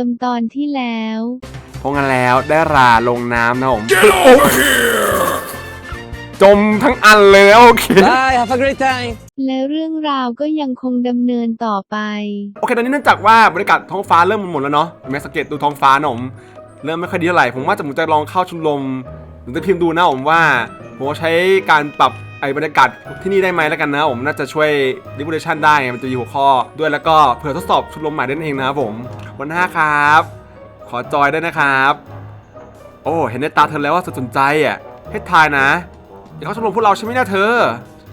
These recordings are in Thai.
ความเดิมตอนที่แล้วเพราะงั้นแล้วได้ราลงน้ำนะผมจมทั้งอันเลยโอเค Bye, have a great time. และเรื่องราวก็ยังคงดำเนินต่อไป โอเคตอนนี้เนื่องจากว่าบรรยากาศท้องฟ้าเริ่มหมดแล้วเนาะเห็นไหมสังเกตดูท้องฟ้าหนอมเริ่มไม่ค่อยดีเท่าไหร่ผมว่าจะผมจะลองเข้าชมรมหรือจะพิมพ์ดูนะผมว่าผมว่าใช้การปรับไอ้บรรยากาศที่นี่ได้ไหมแล้วกันนะผมน่าจะช่วยดิบูเลชันได้ไงมันจะมีหัวข้อด้วยแล้วก็เผื่อทดสอบชมรมใหม่ได้นั่นเองนะครับผม วันหน้าครับ ขอจอยด้วยนะครับ โอ้เห็นในตาเธอแล้วว่าสนใจอะให้ทายนะอยากเข้าชมรมพวกเราใช่ไหมนี่ยเธอ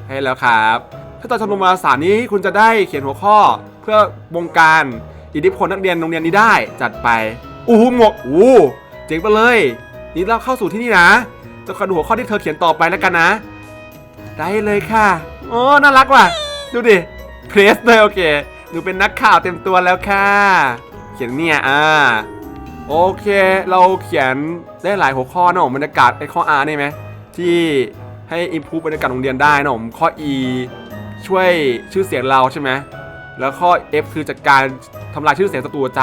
ใช่แล้วครับ ถ้าตอนชมรมวารสารนี้คุณจะได้เขียนหัวข้อเพื่อวงการอิทธิพลนักเรียนโรงเรียนนี้ได้จัดไปอู้หูหมวกอู้เจ๋งไปเลย นี่เราเข้าสู่ที่นี่นะจะคอยดูหัวข้อที่เธอเขียนต่อไปแล้วกันนะ ได้เลยค่ะโอ้น่ารักว่ะ ดูดิเพรสเลยโอเคหนูเป็นนักข่าวเต็มตัวแล้วค่ะ เขียนเนี่ยอ่าโอเค เราเขียนได้หลายหัวข้อนะผมบรรยากาศไอ้ข้อ R นี่ไหมที่ให้อิ p พู v บรรยากาศโรงเรียนได้นะผมข้อ E ช่วยชื่อเสียงเราใช่ไหมแล้วข้อ F คือจัดการทำลายชื่อเสียงศัตรูใจ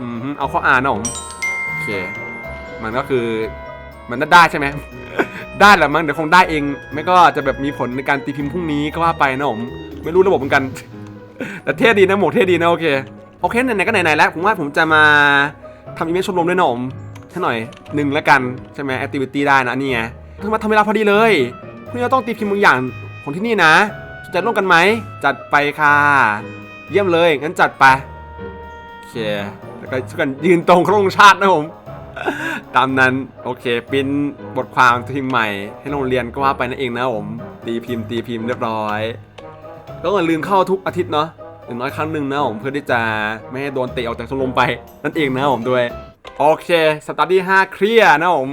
อืมเอาข้อ R นะผมโอเค มันก็คือมันได้ใช่ไหมได้แหละมั้งเดี๋ยวคงได้เอง ไม่ก็จะแบบมีผลในการตีพิมพ์พรุ่งนี้ก็ว่าไปนะผมไม่รู้ระบบเหมือนกัน แต่เท่ดีนะหมวกเท่ดีนะโอเค โอเคไหนๆก็ไหนๆแล้วผมว่าผมจะมาทำอีเมลชมรมด้วยหนมให้หน่อยหนึ่งแล้วกัน ใช่ไหมแอคทิวิตี้ได้นะนี่ไงคือมาทำเวลาพอดีเลยพรุ่งนี้เราต้องตีพิมพ์บางอย่างของที่นี่นะสนใจร่วมกันไหมจัดไปค่ะ เยี่ยมเลยงั้นจัดไปโอเคแล้วก็ช่วยกันยืนตรงโครงชาตินะผมตามนั้นโอเคปริ้นบทความพิมพ์ใหม่ ให้โรงเรียนก็ว่าไปนั่นเองนะผมตีพิมพ์ตีพิมพ์เรียบร้อย ก็อย่าลืมเข้าทุกอาทิตย์เนาะ อย่างน้อยครั้งหนึ่งนะผมเพื่อที่จะไม่ให้โดนเตะออกจากชมรมไปนั่นเองนะผมด้วย โอเคสตาร์ที่5เคลียร์นะผม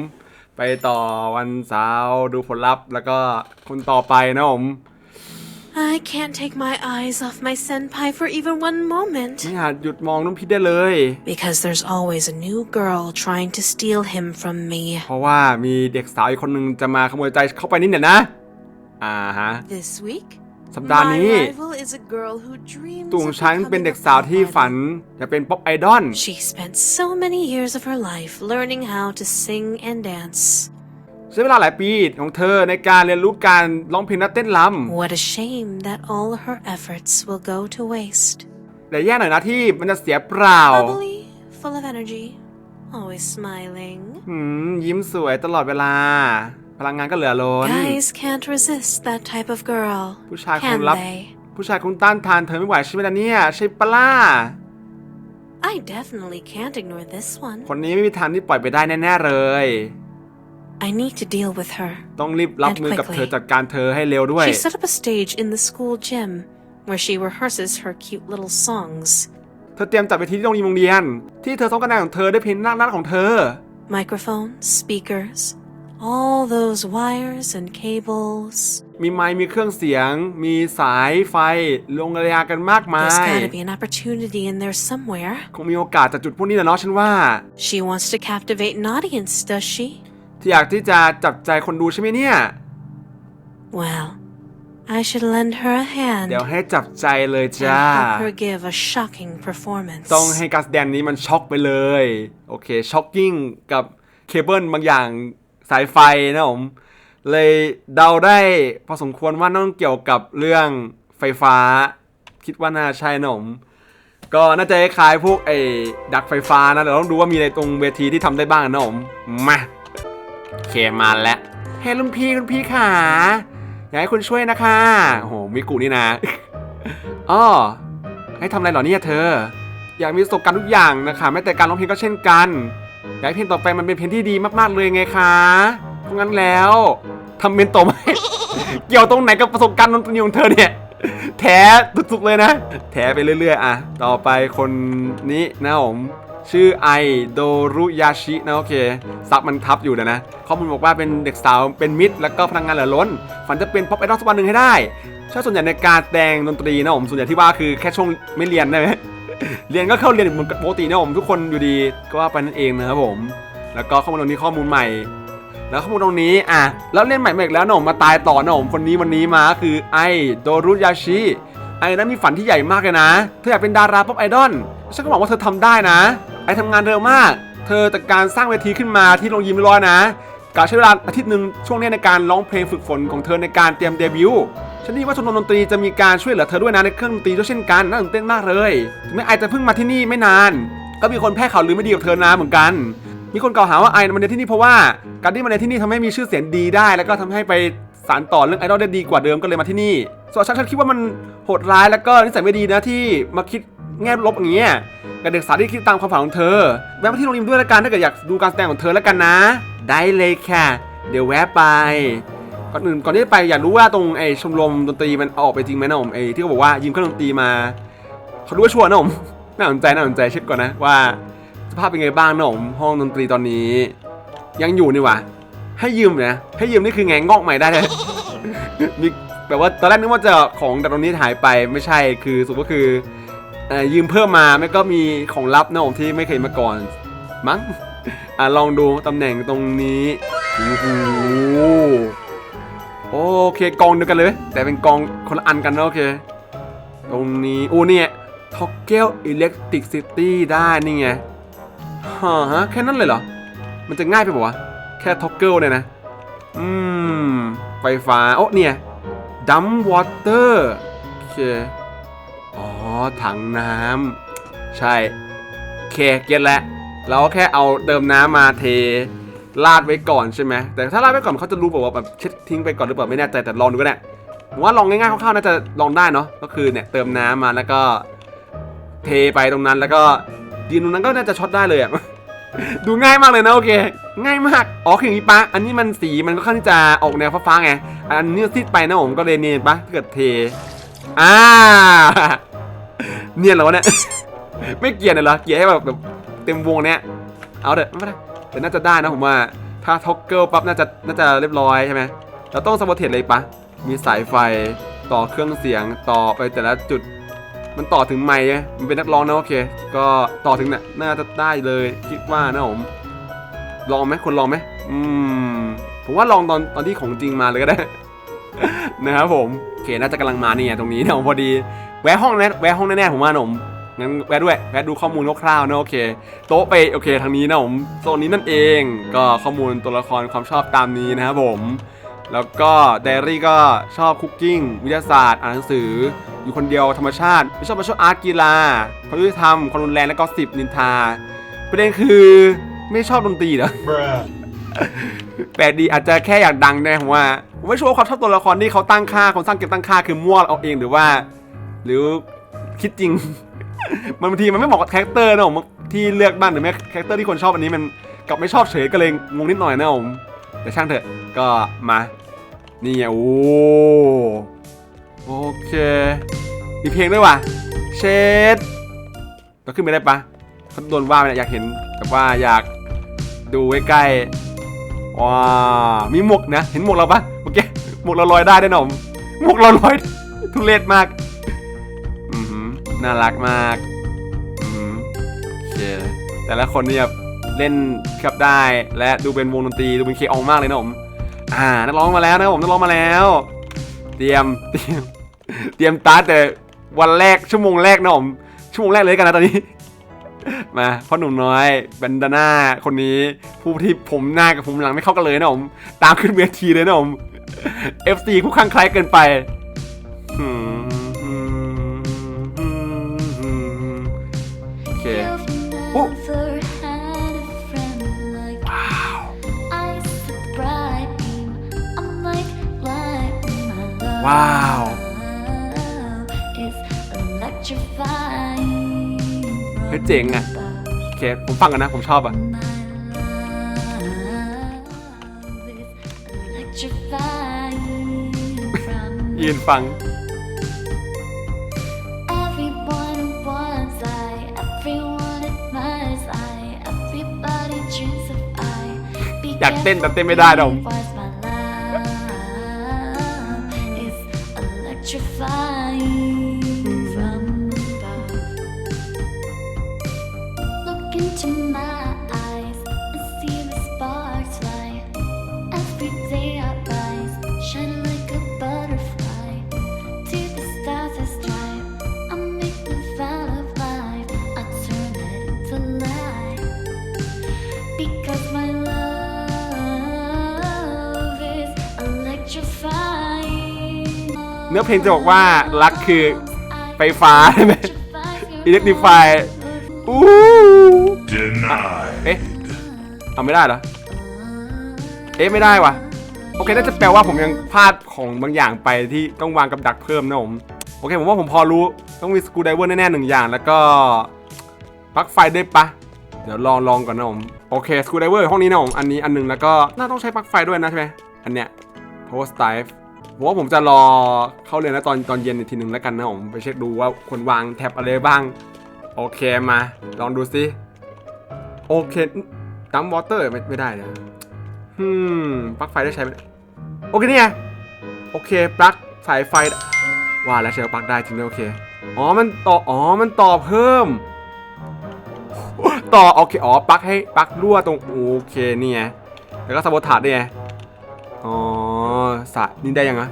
ไปต่อวันเสาร์ดูผลลัพธ์แล้วก็คนต่อไปนะผม I can't take my eyes off my senpai for even one moment. ไม่อาจหยุดมองน้องพิษได้เลย Because there's always a new girl trying to steal him from me. เพราะว่ามีเด็กสาวอีกคนนึงจะมาขโมยใจเข้าไปนี่เนี่ยนะ อ่าฮะ This week, สัปดาห์ my นี้ rival is a girl who dreams ตัวของ of ฉันเป็น becoming เด็ก a สาวที่ pop ฝัน idol. อยากเป็นป๊อปไอดอล She spent so many years of her life learning how to sing and dance. ใช้เวลาหลายปีของเธอในการเรียนรู้การร้องเพลงและเต้นร What a shame that all her efforts will go to waste. ำแต่แย่หน่อยนะที่มันจะเสียเปล่า Bubbly, full of energy, always smiling. หืมยิ้มสวยตลอดเวลาพ ลังงานก็เหลือล้น Guys can't resist that type of girl, ผู้ชายคง can รับ they? ผู้ชายคงต้านทานเธอไม่ไหวใช่ไหมล่ะเนี่ยใช่ปะล่ะ I definitely can't ignore this one. คนนี้ไม่มีทางที่ปล่อยไปได้แน่ๆเลย I need to deal with her. ต้องรีบรับมือกับเธอจัดการเธอให้เร็วด้วย She set up a stage in the school gym where she rehearses her cute little songs. เธอเตรียมจัดไปที่โรงเรียนโรงเรียน ที่เธอซ้อมกันแนของเธอได้วยเพลงน่ารักของเธอ Microphones, speakers, all those wires and cables. มีไมค์มีเครื่องเสียง มีสายไฟลงระยากันมากมา There's ย gotta be an opportunity in there somewhere. คงมีโอกาสจากจุดพวกนี้แหละเนาะฉันว่า She wants to captivate an audience, does she? ที่อยากที่จะจับใจคนดูใช่ไหมเนี่ย Well, I should lend her a hand เดี๋ยวให้จับใจเลย and จ้า help her give a shocking performance. ต้องให้การแสดงนี้มันช็อกไปเลย โอเคช็อกกิ้งกับเคเบิลบางอย่าง สายไฟนะผม เลยเดาได้พอสมควรว่าต้องเกี่ยวกับเรื่องไฟฟ้า คิดว่าน่าใช่นะผม ก็น่าจะคล้ายๆพวกไอ้ดักไฟฟ้านะเดี๋ยวต้องดูว่ามีอะไรตรงเวทีที่ทำได้บ้างนะผมมาโอเคมาแล้วเฮ้ยรุ่นพี่รุ่นพี่ขาอยากให้คุณช่วยนะคะโอ้โหมิกุนี่นะอ้อให้ทำอะไรหรอเนี่ยเธอ อยากมีประสบการณ์ทุกอย่างนะคะแม้แต่การร้องเพลงก็เช่นกัน อยากให้เพลงต่อไปมันเป็นเพลงที่ดีมากๆเลยไงคะเพราะงั้นแล้วทำเป็นโตไหม เกี่ยวตรงไหนกับประสบการณ์ดนตรีของเธอเนี่ยแท้สุดๆเลยนะแท้ไปเรื่อยๆ อะ ต่อไปคนนี้นะผมชื่อไอโดรุยาชินะโอเคซับมันทับอยู่นะนะ ข้อมูลบอกว่าเป็นเด็กสาวเป็นมิตรแล้วก็พลังงานเหลือล้น ฝันจะเป็นป๊อปไอดอลสักวันหนึ่งให้ได้ชอบส่วนใหญ่ในการแสดงดนตรีนะผมส่วนใหญ่ที่ว่าคือแค่ช่วงไม่เรียนได้ไหม เรียนก็เข้าเรียนเหมือนปกตินะผมทุกคนอยู่ดีก็ว่าไปนั่นเองนะครับผม แล้วก็ข้อมูลตรงนี้ข้อมูลใหม่ แล้วข้อมูลตรงนี้อะแล้วเล่นใหม่เมกแล้วนะผมมาตายต่อนะผมคนนี้วันนี้มาคือไอโดรุยาชิไอนั้นมีฝันที่ใหญ่มากเลยนะ เธออยากเป็นดาราป๊อปไอดอลฉันก็หวังว่าเธอทำได้นะ ไอทำงานเร็วมาก เธอจัดการสร้างเวทีขึ้นมาที่โรงยิมร้อยนะ กาใช้เวลาอาทิตย์หนึ่งช่วงนี้ในการร้องเพลงฝึกฝนของเธอในการเตรียมเดบิวต์ฉันได้ว่าชมรมดนตรีจะมีการช่วยเหลือเธอด้วยนะในเครื่องดนตรีด้วยเช่นกันน่าตื่นเต้นมากเลยถึงแม้ไอจะเพิ่งมาที่นี่ไม่นาน ก็มีคนแพร่ข่าวลือไม่ดีกับเธอนะเหมือนกัน มีคนกล่าวหาว่าไอมาเรียนที่นี่เพราะว่าการที่มาเรียนที่นี่ทำให้มีชื่อเสียงดีได้ แล้วก็ทำให้ไปสานต่อเรื่องไอดอลได้ดีกว่าเดิมก็เลยมาที่นี่ส่วนฉันฉันคิดว่ามันโหดร้ายแล้วก็นิสัยไม่ดีนะที่มาคิดแง่ลบอย่างเงี้ยกับเด็กสาวที่คิดตามความฝันของเธอแวะมาที่โรงเรียนด้วยละกันถ้าเกิดอยากดูการแสดงของเธอล้วกันนะ ได้เลยค่ะ เดี๋ยวแวะไป ก่อนอื่นก่อนที่จะไปอยากรู้ว่าตรงไอชมรมดนตรีมันออกไปจริงไหมนะผมไอที่เขาบอกว่ายืมเครื่องดนตรีมาเขาดูว่าชัวร์นะผมน่าสนใจน่าสนใจเช็คก่อนนะว่าสภาพเป็นไงบ้างนะผมห้องดนตรีตอนนี้ ยังอยู่นี่หว่าให้ยืมนะให้ยืมนี่คือไงงอกใหม่ได้เลยมีแบบว่าตอนแรกนึกว่าจะของแต่ตรงนี้หายไปไม่ใช่คือสุดก็คือเอ่อยืมเพิ่มมาไม่ก็มีของลับนะผมที่ไม่เคยมาก่อนมั้ง อะลองดูตำแหน่งตรงนี้โอ้โหโอเคกองเดียวกันเลย แต่เป็นกองคนละอันกันนะโอเค ตรงนี้โอ้เนี่ยท็อกเกลอิเล็กทริกซิตี้ได้นี่ไงฮะแค่นั้นเลยเหรอ มันจะง่ายไปปะวะ แค่ท็อกเกิลเนี่ยนะ อืม ไฟฟ้า โอ้เนี่ยดัมวอเตอร์โอเค อ๋อ ถังน้ำ ใช่โอเค เก็ตแล้ว เราก็แค่เอาเดิมน้ำมาเทลาดไว้ก่อนใช่ไหมแต่ถ้าลาดไว้ก่อนเขาจะรู้แบบว่าแบบเช็ดทิ้งไปก่อนหรือเปล่าไม่แน่ใจแต่ลองดูก็ได้ผมว่าลองง่ายๆคร่าวๆน่าจะลองได้เนาะก็คือเนี่ยเติมน้ำมาแล้วก็ เทไปตรงนั้นแล้วก็ยืนตรงนั้นก็น่าจะช็อตได้เลยอะดูง่ายมากเลยนะโอเค ง่ายมากอ๋อคืออย่างนี้ปะอันนี้มันสีมันก็ค่อนข้างที่จะออกแนวฟ้าๆไงอันนี้ซีดไปนะผมก็เลยเนียนปะถ้าเกิดเทอ่าเนียนเหรอวะเนี่ยไม่เกียดเลยเหรอเกียดให้แบบแบบ เต็มวงเนี้ย เอาเถอะไม่เป็นไรแต่น่าจะได้นะผมว่า ถ้าท็อกเกิลปั๊บน่าจะน่าจะเรียบร้อยใช่ไหมเราต้องสมบูรเทเลยปะมีสายไฟต่อเครื่องเสียงต่อไปแต่ละจุด มันต่อถึงไมค์ไงมันเป็นนักร้องนะโอเค ก็ต่อถึงเนี่ยน่าจะได้เลยคิดว่านะผมลองไหมคนลองไหมอืมผมว่าลองตอนตอนที่ของจริงมาเลยก็ได้ นะครับผมโอเคน่าจะกำลังมาเนี่ยตรงนี้นะผมพอดีแวะห้องแน่แวะห้องแน่ๆผมว่านะผม งั้นแวะด้วยแวะดูข้อมูลคร่าวๆนะโอเค โต๊ะไปโอเคทางนี้นะผมโซนนี้นั่นเองก็ข้อมูลตัวละครความชอบตามนี้นะครับผม แล้วก็ไดอารี่ก็ชอบคุกกิ้งวิทยาศาสตร์อ่านหนังสือ อยู่คนเดียวธรรมชาติไม่ชอบมาชอบอาร์ตกีฬาความยุติธรรมความรุนแรงและก็สิบนินทา ประเด็นคือไม่ชอบดนตรีเหรอ Bruh. แปลกดีอาจจะแค่อยากดังนะผมว่าผมไม่ชัวร์ว่าเขาชอบตัวละครที่เขาตั้งค่าคนสร้างเกมตั้งค่าคือมั่วเอาเองหรือว่า หรือคิดจริง มันบางทีมันไม่เหมาะกับคาแรคเตอร์นะผมที่เลือกบ้างหรือแม้คาแรคเตอร์ที่คนชอบอันนี้มันกลับไม่ชอบเฉยก็เลยงงนิดหน่อยนะผมแต่ช่างเถอะก็มานี่ไงโอ้โอเคมีเพลงด้วยว่ะเชดเราขึ้นไปได้ปะเขาโดนว่าไปเนี่ยอยากเห็นแบบว่าอยากดูใกล้ๆว้ามีหมวกนะ เห็นหมวกเราปะโอเคหมวกเราลอยได้ด้วยหนอมหมวกเราลอยทุเรศมาก น่ารักมากอือหือโอเคแต่ละคนเนี่ยแบบเล่นครับได้และดูเป็นวงดนตรีดูเป็นเคอองมากเลยนะผมอ่านักร้องมาแล้วนะครับผมนักร้องมาแล้ว เตรียมเตรียมเตรียมตาแต่วันแรกชั่วโมงแรกนะผมชั่วโมงแรกเลยกันนะตอนนี้ มาพ่อหนุ่มน้อยแบนดาน่าคนนี้ผู้ที่ผมหน้ากับผมหลังไม่เข้ากันเลยนะผมตามขึ้นเวทีเลยนะผม FC คู่ข้างใครเกินไป อืม ว It's electrifying. เฮ้ยเจ๋งอะโอเคผมฟังกันนะ ผมชอบอะ My love is electrifying from ยืนฟัง อยากเต้นแต่เต้นไม่ได้ดอม เนื้อเพลงจะบอกว่ารักคือไฟฟ้าใช่ไหม Electrify อู้ Denied. เอ๊ะเอาไม่ได้เหรอ เอ๊ะไม่ได้วะโอเค น่าจะแปลว่าผมยังพลาดของบางอย่างไปที่ต้องวางกับดักเพิ่มนะผม โอเค ผมว่าผมพอรู้ต้องมีสกูไดเวอร์แน่ๆหนึ่งอย่าง แล้วก็ปลั๊กไฟด้วยปะเดี๋ยวลองลองก่อนนะผมโอเคสกูไดเวอร์ห้องนี้นะผมอันนี้อันหนึงแล้วก็น่าต้องใช้ปลั๊กไฟด้วยนะใช่ไหมอันเนี้ย power stive ผมว่าผมจะรอเข้าเรียนแล้วตอนตอนเย็นอีกทีหนึ่งแล้วกันนะผมไปเช็คดูว่าควรวางแท็บอะไรบ้าง โอเคมา ลองดูซิโอเคดัมวอเตอร์ไม่ไม่ได้เลยฮึมปลั๊กไฟได้ใช้ไหมโอเคนี่ไงโอเคปลั๊กสายไฟว่าแล้วใช้ปลั๊กได้จริงด้วยโอเคอ๋อมันต่ออ๋อมันต่อเพิ่ม ต่อโอเคอ๋อปลั๊กให้ปลั๊กรั่วตรงโอเคนี่ไงแล้วก็สะบถาดด้วยไง อ๋อสะนี่ได้ยังอะ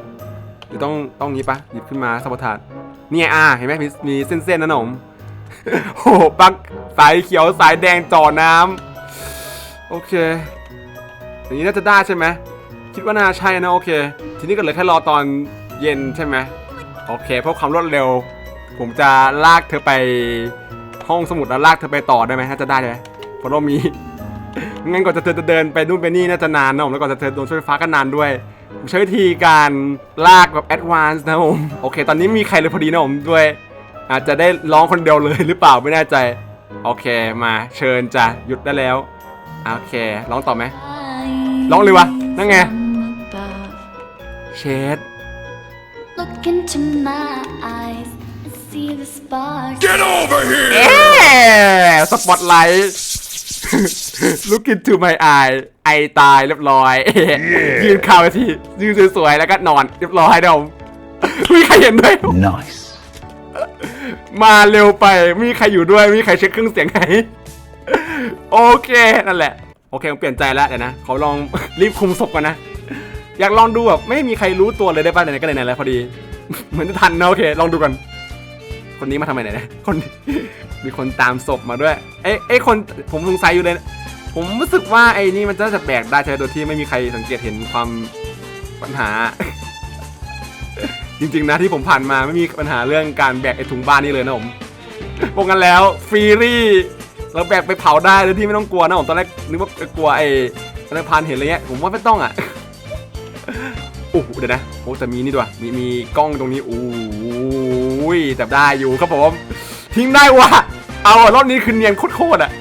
หรือต้องต้องนี้ปะหยิบขึ้นมาสะบถาดนี่ไงอ่าเห็นไหมมีมีเส้นๆนะหนมโอ้โหปั๊กสายเขียวสายแดงจ่อน้ำโอเคอย่างนี้น่าจะได้ใช่ไหมคิดว่าน่าใช่นะโอเค ทีนี้ก็เหลือแค่รอตอนเย็นใช่ไหมโอเคเพื่อความรวดเร็ว ผมจะลากเธอไปห้องสมุดแล้วลากเธอไปต่อได้ไหมน่าจะได้ไหมเพราะเรามี งั้นก่อนจะเธอจะเดินไปนู่นไปนี่น่าจะนานนะผมแล้วก่อนจะเธอโดนช่วยไฟฟ้าก็นานด้วยผมใช้วิธีการลากแบบแอดวานซ์นะผมโอเค ตอนนี้มีใครเลยพอดีนะผมด้วย อาจจะได้ร้องคนเดียวเลยหรือเปล่าไม่แน่ใจ โอเคมาเชิญจ้ะหยุดได้แล้วโอเคร้องต่อไหมร้องเลยวะนั่นไงเชด Look into my eyes and see the sparks. Get over here! เอ๊สปอตไลท์ Look into my eye ไอตายเรียบร้อย ยืนคาไว้ที่ยืนสวยๆแล้วก็นอนเรียบร้อยเดี๋ยวมีใครเห็นด้วย Nice. มาเร็วไปไม่มีใครอยู่ด้วยไม่มีใครเช็คเครื่องเสียงไหนโอเคนั่นแหละ โอเคผมเปลี่ยนใจแล้วเดี๋ยวนะขอลองรีบคุมศพก่อนนะอยากลองดูแบบไม่มีใครรู้ตัวเลยได้ป่ะไหนๆก็ไหนๆแล้วพอดี เหมือนจะทันนะโอเค ลองดูก่อน คนนี้มาทำไมไหนยนะคน มีคนตามศพมาด้วย เอ้ยเอ้คนผมสงสัยอยู่เลย ผมรู้สึกว่าไอ้นี่มันจะจะแบกได้ใช่โดยที่ไม่มีใครสังเกตเห็นความปัญหา จริงๆนะที่ผมผ่านมาไม่มีปัญหาเรื่องการแบกไอ้ถุงบ้านนี่เลยนะผมพวกกันแล้วฟรีรี่เราแบกไปเผาได้โดยที่ไม่ต้องกลัวนะผมตอนแรกนึกว่ากลัวไอ้ธนาพานเห็นอะไรเงี้ยผมว่าไม่ต้องอะ โอ้โหเดี๋ยวนะโอ้แต่มีนี่ด้วยมีมีกล้องตรงนี้โอ้ยแต่ได้อยู่ครับผมทิ้งได้ว่ะเอาอะรอบนี้คือเนียนโคตรๆอะ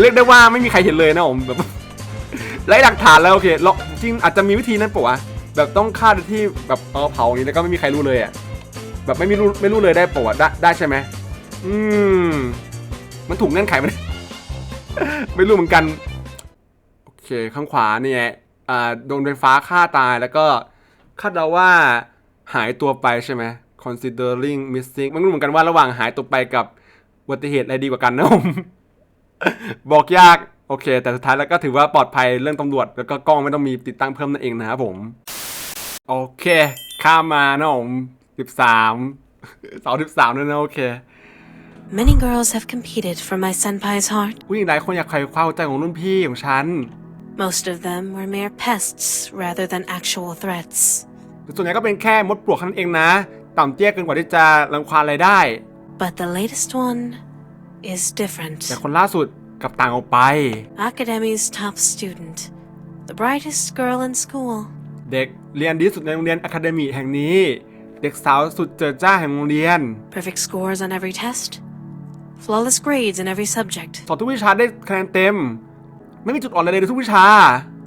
เรียกได้ว่าไม่มีใครเห็นเลยนะผมแบบไร้หลักฐานแล้วโอเคเราจริงอาจจะมีวิธีนั้นปะวะแบบต้องฆ่าโดยที่แบบเอาเผาอย่างนี้แล้วก็ไม่มีใครรู้เลยอะแบบไม่มีรู้ไม่รู้เลยได้ปะวะได้ได้ใช่ไหมอืมมันถูกเงื่อนไขไหมไม่รู้เหมือนกัน โอเคข้างขวาเนี่ยอ่า โดนไฟฟ้าฆ่าตายแล้วก็คาดเดาว่าหายตัวไปใช่ไหม considering missing ไม่รู้เหมือนกันว่าระหว่างหายตัวไปกับอุบัติเหตุอะไรดีกว่ากันนะผมบอกยากโอเค แต่สุดท้ายแล้วก็ถือว่าปลอดภัยเรื่องตำรวจ แล้วก็กล้องไม่ต้องมีติดตั้งเพิ่มนั่นเองนะครับผม โอเค ข้ามมานะผมสิบสามสองสิบสามนั่นนะโอเค Many girls have competed for my senpai's heart. ผู้หญิงหลายคนอยากใครคว้าหัวใจของรุ่นพี่ของฉัน Most of them were mere pests rather than actual threats. แต่ส่วนใหญ่ก็เป็นแค่มดปลวกแค่นั้นเองนะ ต่ำเตี้ยเกินกว่าที่จะรังควานอะไรได้ But the latest one is different. แต่คนล่าสุดกลับต่างออกไป Academy's top student, the brightest girl in school. เด็กเรียนดีที่สุดในโรงเรียนอะคาเดมีแห่งนี้ เด็กสาวสุดเจิดจ้าแห่งโรงเรียน Perfect scores on every test, flawless grades in every subject. สอบทุกวิชาได้คะแนนเต็ม ไม่มีจุดอ่อนอะไรเลยในทุกวิชา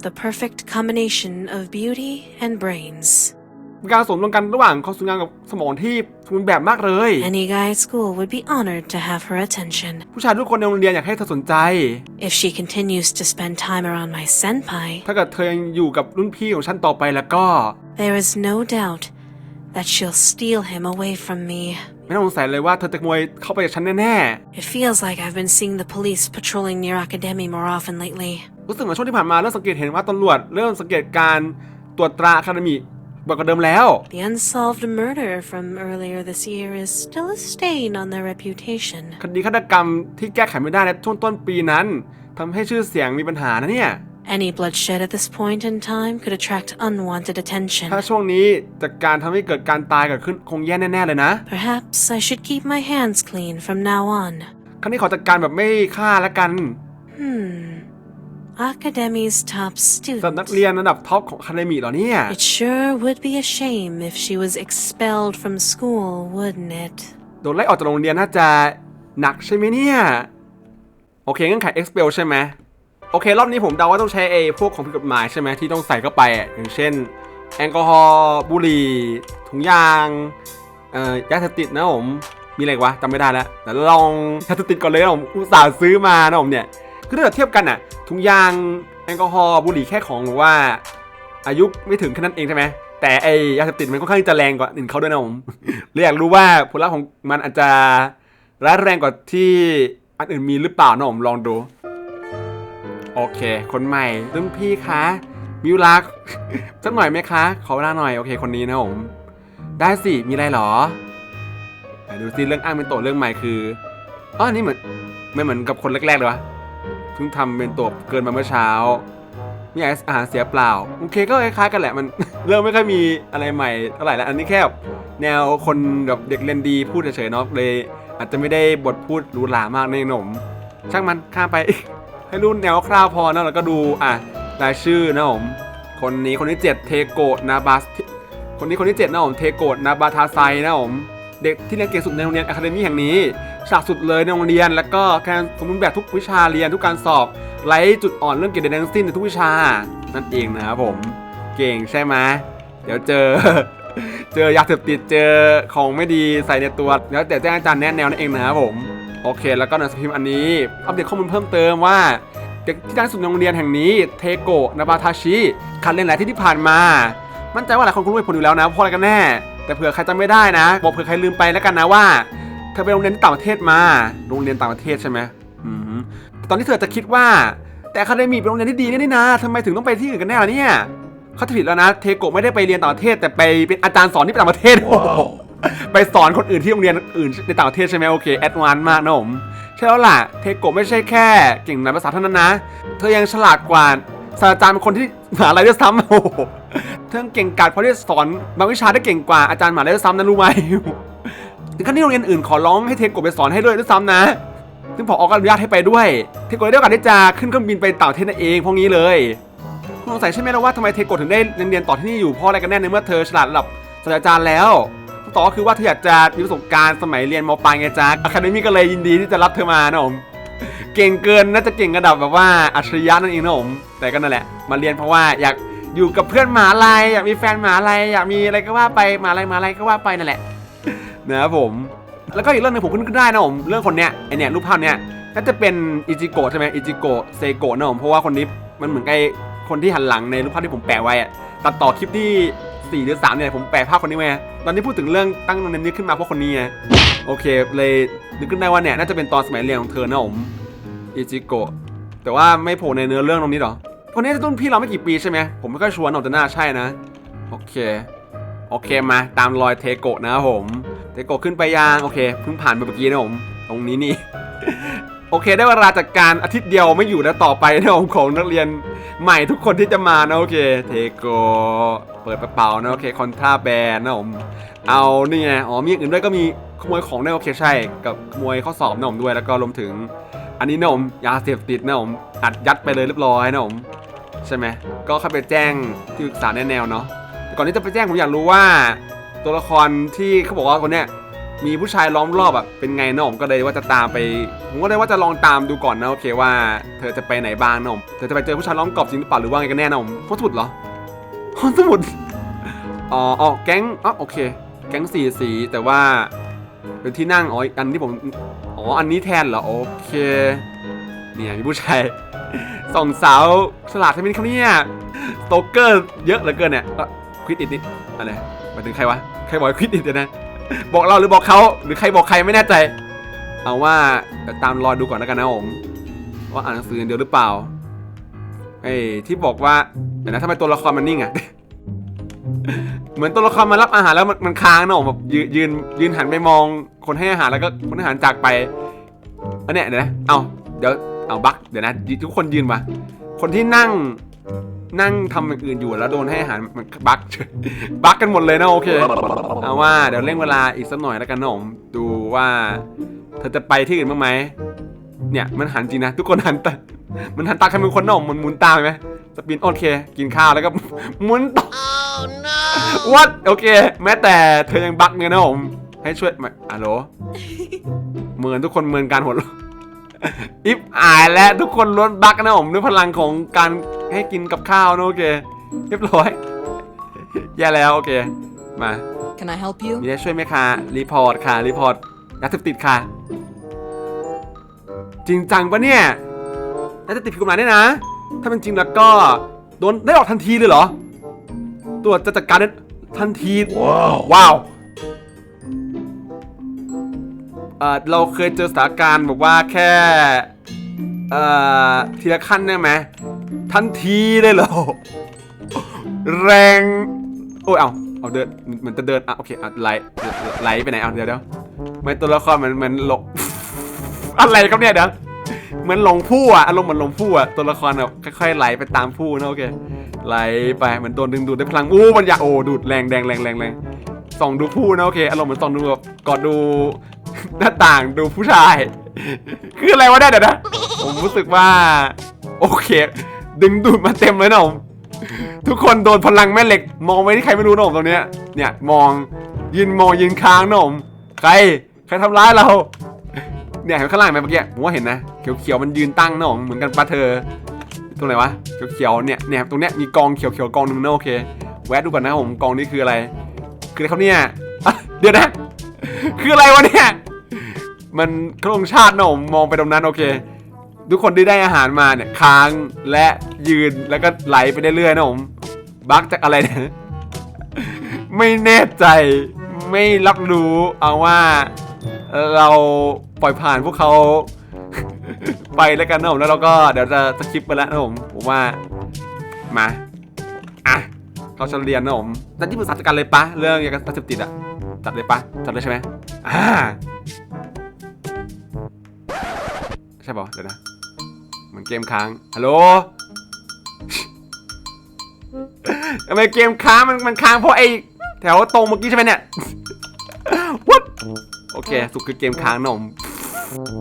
The perfect combination of beauty and brains. เป็นการสมรวมกันระหว่างความสวยงามกับสมองที่สมบูรณ์แบบมากเลย Any guy at school would be honored to have her attention. ผู้ชายทุกคนในโรงเรียนอยากให้เธอสนใจ If she continues to spend time around my senpai, ถ้าเกิดเธอยังอยู่กับรุ่นพี่ของฉันต่อไปแล้วก็ there is no doubt that she'll steal him away from me. ไม่ต้องสงสัยเลยว่าเธอจะขโมยเข้าไปกับฉันแน่ It feels like I've been seeing the police patrolling near Academy more often lately. ๆ รู้สึกเหมือนช่วงที่ผ่านมาเริ่มสังเกตเห็นว่าตำรวจเริ่มสังเกตการตรวจตราอะคาเดมีบ่อยกว่าเดิมแล้ว The unsolved murder from earlier this year is still a stain on their reputation. คดีฆาตกรรมที่แก้ไขไม่ได้ในช่วงต้นปีนั้นทำให้ชื่อเสียงมีปัญหานะเนี่ย Any bloodshed at this point in time could attract unwanted attention. ถ้าช่วงนี้จากการทำให้เกิดการตายเกิดขึ้นคงแย่แน่ๆเลยนะ Perhaps I should keep my hands clean from now on. ครั้งนี้ขอจัดการแบบไม่ฆ่าแล้วกัน Hmm. Academy's top สำนัก student. เรียนระดับท็อปของคาเดมีเหรอเนี่ย It sure would be a shame if she was expelled from school, wouldn't it? โดนไล่ออกจากโรงเรียนน่าจะหนักใช่ไหมเนี่ย โอเคเงื่อนไข expel ใช่ไหม โอเค รอบนี้ผมเดาว่าต้องใช้ไอ้พวกของผิดกฎหมายใช่ไหมที่ต้องใส่เข้าไปอะอย่างเช่น แอลกอฮอล์บุหรี่ ถุงยางเอ่อยาเสพติดนะผมมีอะไรกวะจำไม่ได้แล้วแต่ลองยาเสพติดก่อนเลยนะผมอุตส่าห์ซื้อมานะผมเนี่ยคือถ้าเกิดเทียบกันอะ ถุงยางแอลกอฮอล์บุหรี่แค่ของหรือว่า อายุไม่ถึงแค่นั้นเองใช่ไหมแต่ไอยาเสพติดมันค่อนข้างจะแรงกว่าอื่นเขาด้วยนะผมเลยอยากรู้ว่าผลลัพธ์ของมันอาจจะร้ายแรงกว่าที่อันอื่นมีหรือเปล่านะผมลองดู โอเค คนใหม่รุ่นพี่คะมิวรักสักหน่อยไหมคะ ขอเวลาหน่อยโอเคคนนี้นะผมได้สิมีอะไรหรอดูสิเรื่องอ้างเป็นโตะเรื่องใหม่คืออ๋อนี่เหมือนไม่เหมือนกับคนแรกๆเลยวะเพิ่งทำเป็นโตะเกินมาเมื่อเช้ามีอาหารเสียเปล่าโอเคก็คล้ายๆกันแหละมัน เริ่มไม่ค่อยมีอะไรใหม่เท่าไหร่แล้วอันนี้แค่แบแนวคนแบบเด็กเรียนดีพูดเฉยๆเนาะเลยอาจจะไม่ได้บทพูดหรูหรามากในหนม ช่างมันข้ามไป ให้รู้แนวคร่าวพอนะแล้วก็ดูอะรายชื่อนะผมคนนี้คนที่เจ็ดเทโกะนาบาสคนนี้คนที่เจ็ดนะผมเทโกะนาบาทาไซนะผมเด็กที่เรียนเก่งสุดในโรงเรียนอะคาเดมี่แห่งนี้ฉาดสุดเลยในโรงเรียน แล้วก็คะแนนสมบูรณ์แบบทุกวิชาเรียนทุกการสอบไร้จุดอ่อนเรื่องเกียรติทั้งสิ้นในทุกวิชา นั่นเองนะครับผมเก่งใช่ไหมเดี๋ยวเจอ เจอยาเสพติดเจอของไม่ดีใส่ในตัว แล้วแต่แจ้งอาจารย์แนะแนวนั่นเองนะครับผม โอเค แล้วก็หนังสือพิมพ์อันนี้ อัปเดตข้อมูลเพิ่มเติมว่าเด็กที่ได้สุดในโรงเรียนแห่งนี้เทโกะนาบาทาชิคัดเรียนหลายที่ที่ผ่านมา มั่นใจว่าหลายคนคงรู้เหตุผลอยู่แล้วนะเพราะอะไรกันแน่ แต่เผื่อใครจำไม่ได้นะ บอกเผื่อใครลืมไปแล้วกันนะว่า เธอไปโรงเรียนที่ต่างประเทศมา โรงเรียนต่างประเทศใช่ไหมอืมตอนนี้เธอจะคิดว่า แต่คาเดมีเป็นโรงเรียนที่ดีนี่นะทำไมถึงต้องไปที่อื่นกันแน่ล่ะเนี่ยเขาผิดแล้วนะ เทโกะไม่ได้ไปเรียนต่างประเทศ แต่ไปเป็นอาจารย์สอนที่ต่างประเทศ ไปสอนคนอื่นที่โรงเรียนอื่นในต่างประเทศใช่ไหมโอเคแอดวานซ์มากนะผม ใช่แล้วล่ะ เทโกะไม่ใช่แค่เก่งในภาษาเท่านั้นนะ เธอยังฉลาดกว่าศาสตราจารย์เป็นคนที่มหาลัยด้วยซ้ำโอ้โหเธอเก่งกาจเพราะที่สอนบางวิชาได้เก่งกว่าอาจารย์มหาลัยด้วยซ้ำนะรู้ไหมถึงขั้นที่โรงเรียนอื่นขอร้องให้เทโกะไปสอนให้ด้วยด้วยซ้ำนะซึ่งผออก็อนุญาตให้ไปด้วย เทโกะได้โอกาสที่จะขึ้นเครื่องบินไปต่างประเทศนั่นเองพวกนี้เลยคุณสงสัยใช่ไหมล่ะว่าทำไมเทโกะถึงได้เรียนต่อที่นี่อยู่เพราะอะไรกันแน่ในเมื่อเธอฉลาดระดับศาสตราจารย์แล้ว อบก็คือว่าเธออยากจะมีประสบการณ์สมัยเรียนมปลายไงจ๊ะอะคาเดมี่ก็เลยยินดีที่จะรับเธอมานะผมเก่งเกินน่าจะเก่งระดับแบบว่าอัจฉริยะนั่นเองนะผมแต่ก็นั่นแหละ มาเรียนเพราะว่าอยากอยู่กับเพื่อนหมาลัยอยากมีแฟนหมาลัยอยากมีอะไรก็ว่าไปหมาลัยมหาลัยก็ว่าไปนั่นแหละนะครับผม แล้วก็อีกเรื่องหนึงผมขึ้นขึ้นได้นะผมเรื่องคนเนี้ยไอเนี่ยรูปภาพเนี้ยน่าจะเป็นอิจิโกะใช่ไหมอิจิโกะเซโกะนะผมเพราะว่าคนนี้มันเหมือนกับไอคนที่หันหลังในรูปภาพที่ผมแปะไว้อะตัดต่อคลิปที่ 4 หรือ 3 เนี่ยผมแปะภาพคนนี้ไว้ตอนนี้พูดถึงเรื่องตั้งโรงเรียนนี้ขึ้นมาเพราะคนนี้ไงโอเคเลยนึกขึ้นได้ว่าเนี่ยน่าจะเป็นตอนสมัยเรียนของเธอนะผมอิจิโกะแต่ว่าไม่โผล่ในเนื้อเรื่องตรงนี้หรอคนนี้จะต้นพี่เราไม่กี่ปีใช่ไหมผมไม่ค่อยชวร์นะแต่น่าใช่นะโอเคโอเคมาตามรอยเทโกะนะครับผมเทโกะขึ้นไปยังโอเคเพิ่งผ่านไปเมื่อกี้นะผมตรงนี้นี่ โอเค ได้เวลาจัดการอาทิตย์เดียวไม่อยู่แล้วต่อไปนะผมของนักเรียนใหม่ทุกคนที่จะมานะโอเค เทโกะเปิดกระเป๋านะโอเคคอนท่าแบนนะผมเอานี่ไงอ๋อมีอย่างอื่นด้วยก็มีขโมยของได้โอเคใช่ กับขโมยข้อสอบนะผมด้วยแล้วก็รวมถึง อันนี้นะผมยาเสพติดนะผมอัดยัดไปเลยเรียบร้อยนะผมใช่ไหมก็เข้าไปแจ้งที่ปรึกษาแนแนวเนาะแต่ก่อนที่จะไปแจ้งผมอยากรู้ว่า ตัวละครที่เขาบอกว่าคนเนี้ยมีผู้ชายล้อมรอบแบบเป็นไงนะผมก็เลยว่าจะตามไปผมก็เลยว่าจะลองตามดูก่อนนะโอเคว่า เธอจะไปไหนบ้างนะผมเธอจะไปเจอผู้ชายล้อมกรอบจริงหรือเปล่าหรือว่าไงกันแน่นะผมห้องสมุดเหรอ ห้องสมุด อ๋ออแก๊งอ๋อโอเค แก๊งสี่สีแต่ว่า เป็นที่นั่งอ๋ออันที่ผม อ๋อ อันนี้แทนเหรอ โอเค เนี่ยมีผู้ชายสองสาวฉลาดใช่ไหมครับเนี่ยสโตเกอร์เยอะเหลือเกินเนี่ยควิดอิดนี่อะไรหมายถึงใครวะ ใครบอกควิดอิดนะ บอกเราหรือบอกเขาหรือใครบอกใครไม่แน่ใจ เอาว่าตามรอดูก่อนแล้วกันนะผมว่าอ่านหนังสือเดียวหรือเปล่า อ้ที่บอกว่าเดี๋ยวนะทำไมตัวละครมันนิ่งอะเหมือนตัวละครมารับอาหารแล้วมันมันค้างเนะผมแบบยืนยืนยืนหันไปมองคนให้อาหารแล้วก็คนให้อาหารจากไปอันเนี้ยเดี๋ยวนะเอาเดี๋ยวเอาบักเดี๋ยวนะทุกคนยืนมาคนที่นั่งนั่งทำอย่างอื่นอยู่แล้วโดนให้อาหารมันบักบักกันหมดเลยนะโอเคเอาว่าเดี๋ยวเร่งเวลาอีกสักหน่อยแล้วกันนะผมดูว่าเธอจะไปที่อื่นบ้างไหมเนี่ยมันหันจริงนะทุกคนหันตา มันหันตาใครเป็นคนนะผมมันหมุนตามไหมสปินโอเค กินข้าวแล้วก็หมุนต่อวัดโอเค แม้แต่เธอยังบั๊กเนี่ยนะผมให้ช่วยมาอะโหลเหมือนทุกคนเหมือนการหัวเราะอิฟอายและทุกคนล้วนบั๊กนะผมด้วยพลังของการให้กินกับข้าวนะโอเค เรียบร้อยแย่แล้วโอเค มา Can I help you? มีอะไรช่วยไหมคะรีพอร์ตค่ะรีพอร์ตยาเสพติดค่ะ จริงจังปะเนี่ย ยาเสพติดผิดกฎหมายด้วยนะ ถ้าเป็นจริงแล้วก็โดนได้ออกทันทีเลยเหรอตรวจจะจัดการได้ทันที Wow. ว้าวเอ่อเราเคยเจอสถานการณ์แบบว่าแค่เอ่อทีละขั้นได้ไหมทันทีเลยเหรอแรงโอ้ยเอาเอาเดินเหมือนจะเดินอะโอเคอะไหลไหลไปไหนเอาเดี๋ยวเดี๋ยวไม่ตัวละครเหมือนเหมือนหลงอะไรครับเนี่ยเดี๋ยว เหมือนหลงผู้อะอารมณ์เหมือนหลงผู้อะตัวละครแบบค่อยๆไหลไปตามผู้นะโอเคไหลไปเหมือนโดนดึงดูดด้วยพลังอู้มันอยากโอ้ดูดแรงแรงแรงแรงแรงส่องดูผู้นะโอเคอารมณ์เหมือนส่องดูแบบกอดดูหน้าต่างดูผู้ชาย คืออะไรวะเนี่ยเดี๋ยวนะผมรู้สึกว่า โอเค ดึงดูดมาเต็มเลยนะผมทุกคนโดนพลังแม่เหล็ก มองไปที่ใครไม่รู้นะผมตรงเนี้ยเนี่ยมองยืนมองยืนค้างนะผมใคร ใครทำร้ายเรา เนี่ยเห็นข้างล่างไหมเมื่อกี้ผมว่าเห็นนะ เขียวๆมันยืนตั้งนะผมเหมือนกันปะเธอตรงไหนวะเขียวๆเนี่ยเนี่ยตรงเนี้ยมีกองเขียวๆกองหนึ่งนะโอเค แวะดูก่อนนะผมกองนี้คืออะไร คืออะไรครับเนี่ยเดี๋ยวนะ คืออะไรวะเนี่ยมันโครงชาตินะผมมองไปตรงนั้นโอเค ทุกคนที่ได้อาหารมาเนี่ยค้างและยืนแล้วก็ไหลไปเรื่อยๆนะผมบักจากอะไรเนี่ยไม่แน่ใจไม่รับรู้เอาว่าเราปล่อยผ่านพวกเขา ไปแล้วกันนะผมแล้วเราก็เดี๋ยวจะสคิปไปแล้วนะผมผมว่ามาอะเขาจะเรียนนะผมแต่ที่ปรึกษาจัดการเลยปะเรื่องยาเสพติดอะจัดเลยปะจัดเลยใช่ไหมอ่าใช่ป่ะเดี๋ยวนะเหมือนเกมค้างฮัลโหลทำไมเกมค้างมันมันค้างเพราะไอแถวตรงเมื่อกี้ใช่ไหมเนี่ยวัดโอเค สุดคือเกมค้างนะผม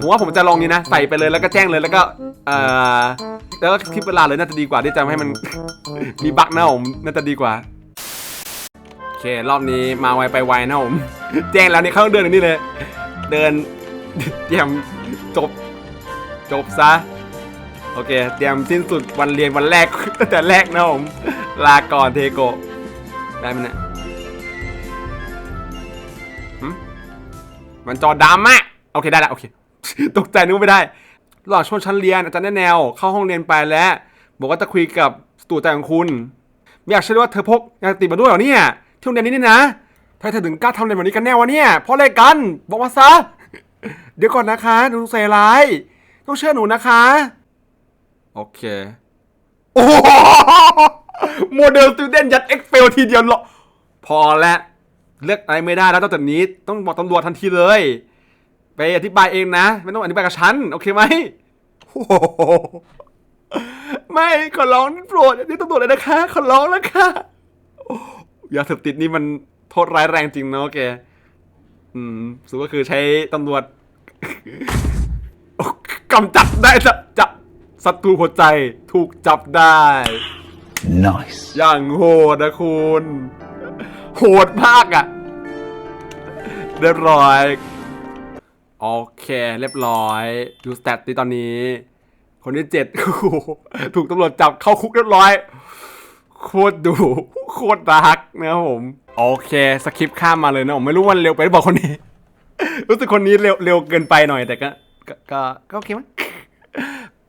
ผมว่าผมจะลองนี้นะ ใส่ไปเลยแล้วก็แจ้งเลยแล้วก็เอ่อแล้วก็คลิปเวลาเลยน่าจะดีกว่าที่จะให้มัน มีบั๊กนะผมน่าจะดีกว่าโอเครอบนี้มาไวไปไวนะผมแจ้งแล้วนี่เขาต้องเดินอย่างนี้เลย เดินเตรียมจบจบซะโอเค เตรียมสิ้นสุดวันเรียนวันแรกตั้งแต่แรกนะผมลาก่อนเทโกได้ไหมเนี่ยมันจอดำอะโอเคได้ละโอเค ตกใจนึกไม่ได้หว่างช่วงชั้นเรียนอาจารย์แนะแนว เข้าห้องเรียนไปแล้ว บอกว่าจะคุยกับสตูใจของคุณไม่อยากเชื่อว่าเธอพกยาติดมาด้วยเหรอเนี่ยที่โรงเรียนนี้นี่นะทำไมเธอถึงกล้าทำอะไรแบบนี้กันแน่วะเนี่ยเพราะอะไรกัน บอกมาซะ เดี๋ยวก่อนนะคะหนูใส่ร้าย ต้องเชื่อหนูนะคะ โอเค โอ้โหโมเดลสตูเดนยัดเอ็กเฟลทีเดียวเหรอพอแล้วเลือกอะไรไม่ได้แล้วตั้งแต่นี้ ต้องบอกตำรวจทันทีเลย ไปอธิบายเองนะ ไม่ต้องอธิบายกับฉัน โอเคไหมโอ้โหไม่ขอร้องโปรดนี่ตำรวจเลยนะคะ ขอร้องแล้วค่ะโอ้ยาเสพติดนี่มันโทษร้ายแรงจริงนะโอเคอืมสุดก็คือใช้ตำรวจกำจัดได้จะจะศัตรูหัวใจถูกจับได้ Nice. อย่างโหดนะคุณ โหดมากอะ่ะเรียบร้อย โอเค เรียบร้อย ดูสแตทที่ตอนนี้ คนที่เจ็ดโอ้โหถูกตำรวจจับเข้าคุกเรียบร้อย โคตรดู โคตรดาร์กนะครับผม โอเค สคริปต์ข้ามมาเลยนะผมไม่รู้มันเร็วไปหรือเปล่าคนนี้ รู้สึกคนนี้เร็วเร็วเกินไปหน่อยแต่ก็ก็ก็ก็โอเคมั้ง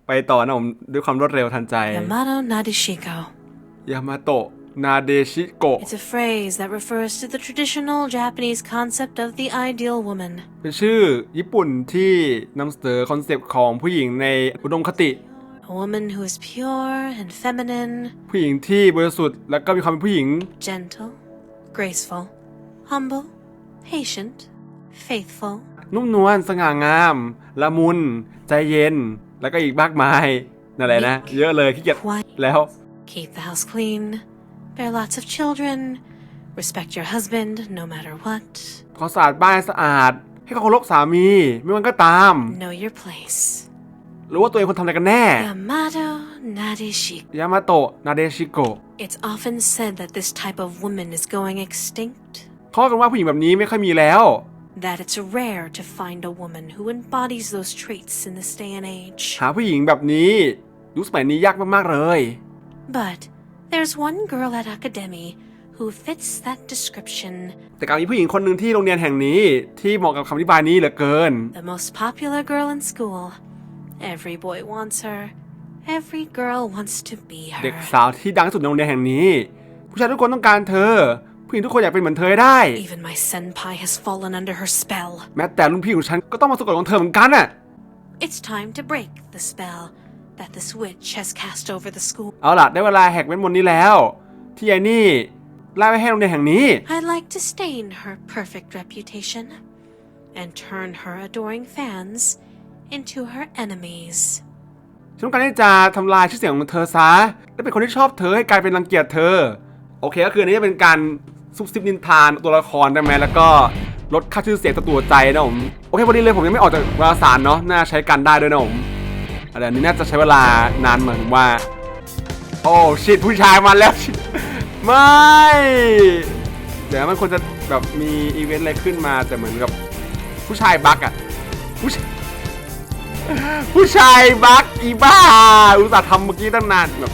ไปต่อนะผมด้วยความรวดเร็วทันใจ Yamato Nadeshiko. ยามาโตะ นาเดชิโกะ It's a phrase that refers to the traditional Japanese concept of the ideal woman. เป็นชื่อญี่ปุ่นที่นำเสนอคอนเซปต์ของผู้หญิงในอุดมคติ A woman who is pure and feminine, ผู้หญิงที่บริสุทธิ์แล้วก็มีความเป็นผู้หญิง gentle, graceful, humble, patient, faithful, นุ่มนวลสง่างาม ละมุน ใจเย็น แล้วก็อีกมากมาย นั่นแหละนะ เยอะเลยขี้เกียจ quiet, แล้ว keep the house clean, bear lots of children, respect your husband no matter what, ขอสะอาดบ้านให้สะอาด ให้เขาเคารพสามี ไม่ว่าก็ตาม know your place. รู้ว่าตัวเองควรทำอะไรกันแน่ Yamato Nadeshiko. ยามาโตะนาเดชิโกะ It's often said that this type of woman is going extinct, เขาว่ากันว่าผู้หญิงแบบนี้ไม่ค่อยมีแล้ว that it's rare to find a woman who embodies those traits in this day and age. หาผู้หญิงแบบนี้ยุคสมัยนี้ยากมากๆเลย But there's one girl at Academy who fits that description. แต่กลับมีผู้หญิงคนหนึ่งที่โรงเรียนแห่งนี้ ที่เหมาะกับคำอธิบายนี้เหลือเกิน The most popular girl in school. Every boy wants her. Every girl wants to be เด็ก her. สาวที่ดังที่สุดในโรงเรียนแห่งนี้ ผู้ชายทุกคนต้องการเธอ ผู้หญิงทุกคนอยากเป็นเหมือนเธอให้ได้ Even my senpai has fallen under her spell. แม้แต่รุ่นพี่ของฉันก็ต้องมาสะกดของเธอเหมือนกันน่ะ It's time to break the spell That this witch has cast over the school. เอาล่ะ ได้เวลาแหกเวทมนต์นี้แล้ว ที่ยายนี่ไล่ไปให้โรงเรียนแห่งนี้ I'd like to stain her perfect reputation and turn her adoring fans into her enemies. ฉันต้องการที่จะทำลายชื่อเสียงของเธอซะ และเป็นคนที่ชอบเธอให้กลายเป็นรังเกียจเธอ โอเค ก็คืออันนี้จะเป็นการซุบซิบนินทานตัวละครได้ไหมแล้วก็ลดค่าชื่อเสียงต่อตัวใจนะผม โอเคพอดีเลยผมยังไม่ออกจากวารสารเนาะ น่าใช้กันได้ด้วยนะผม อะไรอันนี้น่าจะใช้เวลานานเหมือนว่า โอ้ชิดผู้ชายมาแล้วชิไม่ เดี๋ยวมันควรจะแบบมีอีเวนต์อะไรขึ้นมาแต่เหมือนกับผู้ชายบักอะผู้ชายผู้ชายบักอีบ้า อุตส่าห์ทำเมื่อกี้ตั้งนานแบบ